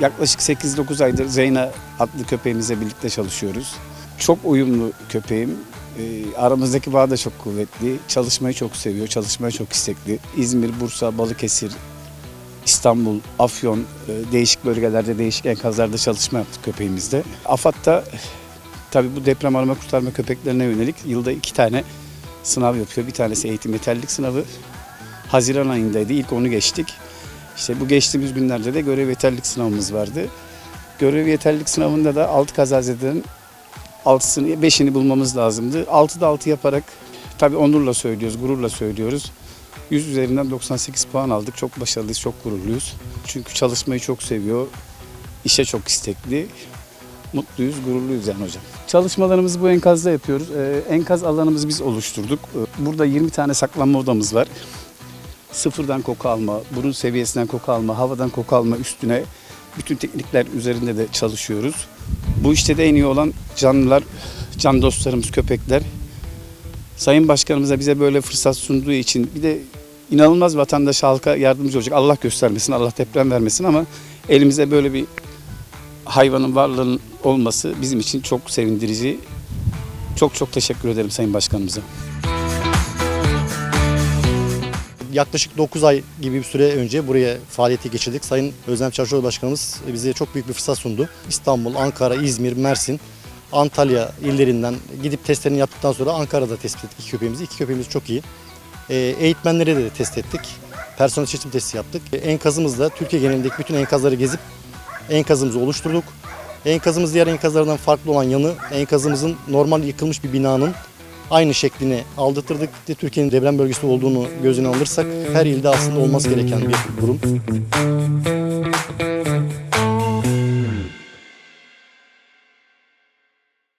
Yaklaşık 8-9 aydır Zeyna adlı köpeğimizle birlikte çalışıyoruz. Çok uyumlu köpeğim. Ee, aramızdaki bağ da çok kuvvetli. Çalışmayı çok seviyor, çalışmaya çok istekli. İzmir, Bursa, Balıkesir, İstanbul, Afyon e, değişik bölgelerde, değişik enkazlarda çalışma yaptık köpeğimizde. AFAD'da tabii bu deprem arama kurtarma köpeklerine yönelik yılda iki tane sınav yapıyor. Bir tanesi eğitim yeterlilik sınavı. Haziran ayındaydı. İlk onu geçtik. İşte bu geçtiğimiz günlerde de görev yeterlilik sınavımız vardı. Görev yeterlilik sınavında da 6 kazazeden 6'sını 5'ini bulmamız lazımdı. 6'da 6 yaparak tabii onurla söylüyoruz, gururla söylüyoruz. 100 üzerinden 98 puan aldık. Çok başarılıyız, çok gururluyuz. Çünkü çalışmayı çok seviyor. işe çok istekli. Mutluyuz, gururluyuz yani hocam. Çalışmalarımızı bu enkazda yapıyoruz. Ee, enkaz alanımızı biz oluşturduk. Ee, Burada 20 tane saklanma odamız var sıfırdan koku alma, burun seviyesinden koku alma, havadan koku alma üstüne bütün teknikler üzerinde de çalışıyoruz. Bu işte de en iyi olan canlılar, can dostlarımız, köpekler. Sayın Başkanımız da bize böyle fırsat sunduğu için bir de inanılmaz vatandaş halka yardımcı olacak. Allah göstermesin, Allah deprem vermesin ama elimizde böyle bir hayvanın varlığının olması bizim için çok sevindirici. Çok çok teşekkür ederim Sayın Başkanımıza. Yaklaşık 9 ay gibi bir süre önce buraya faaliyete geçirdik. Sayın Özlem Çarşıoğlu Başkanımız bize çok büyük bir fırsat sundu. İstanbul, Ankara, İzmir, Mersin, Antalya illerinden gidip testlerini yaptıktan sonra Ankara'da tespit ettik iki köpeğimizi. İki köpeğimiz çok iyi. Ee, Eğitmenlere de test ettik. Personel seçim testi yaptık. Enkazımızla Türkiye genelindeki bütün enkazları gezip enkazımızı oluşturduk. Enkazımız diğer enkazlardan farklı olan yanı enkazımızın normal yıkılmış bir binanın aynı şeklini aldırtırdık. Türkiye'nin deprem bölgesi olduğunu gözüne alırsak her ilde aslında olması gereken bir durum.